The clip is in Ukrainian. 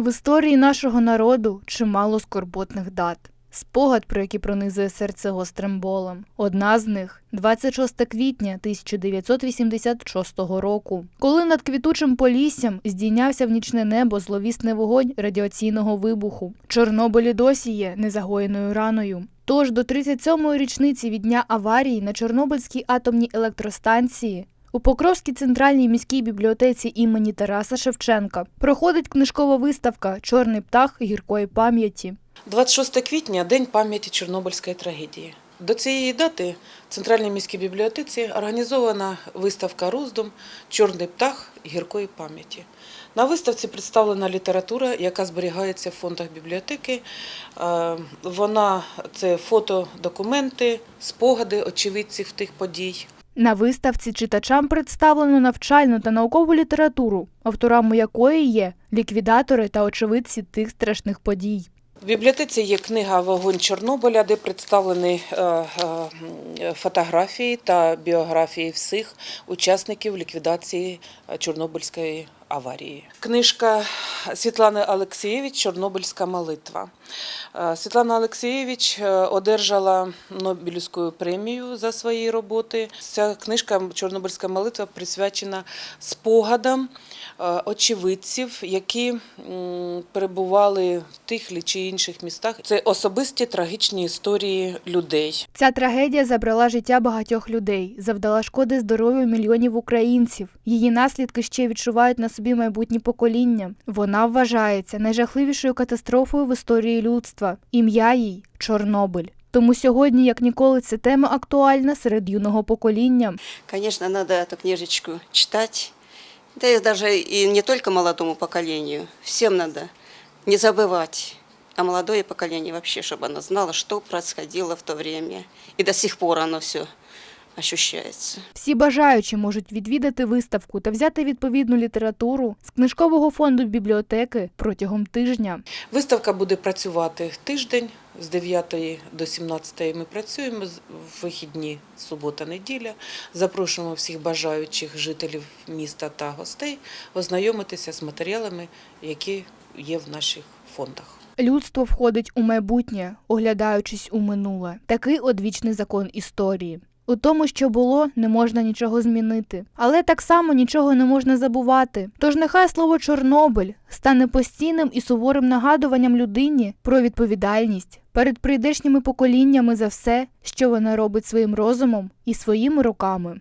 В історії нашого народу чимало скорботних дат. Спогад, про який пронизує серце гострим болем. Одна з них 26 квітня 1986 року, коли над квітучим поліссям здійнявся в нічне небо зловісний вогонь радіаційного вибуху. Чорнобиль і досі є незагоєною раною. Тож до 37-ї річниці від дня аварії на Чорнобильській атомній електростанції у Покровській центральній міській бібліотеці імені Тараса Шевченка проходить книжкова виставка Чорний птах гіркої пам'яті. 26 квітня День пам'яті Чорнобильської трагедії. До цієї дати в Центральній міській бібліотеці організована виставка роздум Чорний птах гіркої пам'яті. На виставці представлена література, яка зберігається в фондах бібліотеки. Е, Вона це фото, документи, спогади очевидців тих подій. На виставці читачам представлено навчальну та наукову літературу, авторами якої є ліквідатори та очевидці тих страшних подій. В бібліотеці є книга Вогонь Чорнобиля, де представлені е, е, фотографії та біографії всіх учасників ліквідації Чорнобильської аварії. Книжка Світлани Олексієвич Чорнобильська молитва. Е, Світлана Олексієвич е, одержала Нобелівську премію за свої роботи. Ця книжка Чорнобильська молитва присвячена спогадам е, очевидців, які перебували в тих чи інших містах. Це особисті трагічні історії людей. Ця трагедія забрала життя багатьох людей, завдала шкоди здоров'ю мільйонів українців. Її наслідки ще відчувають на собі майбутні покоління. Вона вважається найжахливішою катастрофою в історії людства. Ім'я їй Чорнобиль. Тому сьогодні, як ніколи, ця тема актуальна серед юного покоління. Конечно, надо эту книжечку читать. Да и даже и не только молодому поколению, всем надо не забывать. А молодое поколение вообще, чтобы оно знало, что происходило в то время. И до сих пор оно все ощущается. Всі бажаючі можуть відвідати виставку та взяти відповідну літературу з книжкового фонду бібліотеки протягом тижня. Виставка буде працювати тиждень з 9 до 17 ми працюємо з- в вихідні субота-неділя. Запрошуємо всіх бажаючих жителів міста та гостей ознайомитися з матеріалами, які є в наших фондах. Людство входить у майбутнє, оглядаючись у минуле. Такий одвічний закон історії. У тому, що було, не можна нічого змінити, але так само нічого не можна забувати. Тож нехай слово Чорнобиль стане постійним і суворим нагадуванням людині про відповідальність перед прийдешніми поколіннями за все, що вона робить своїм розумом і своїми руками.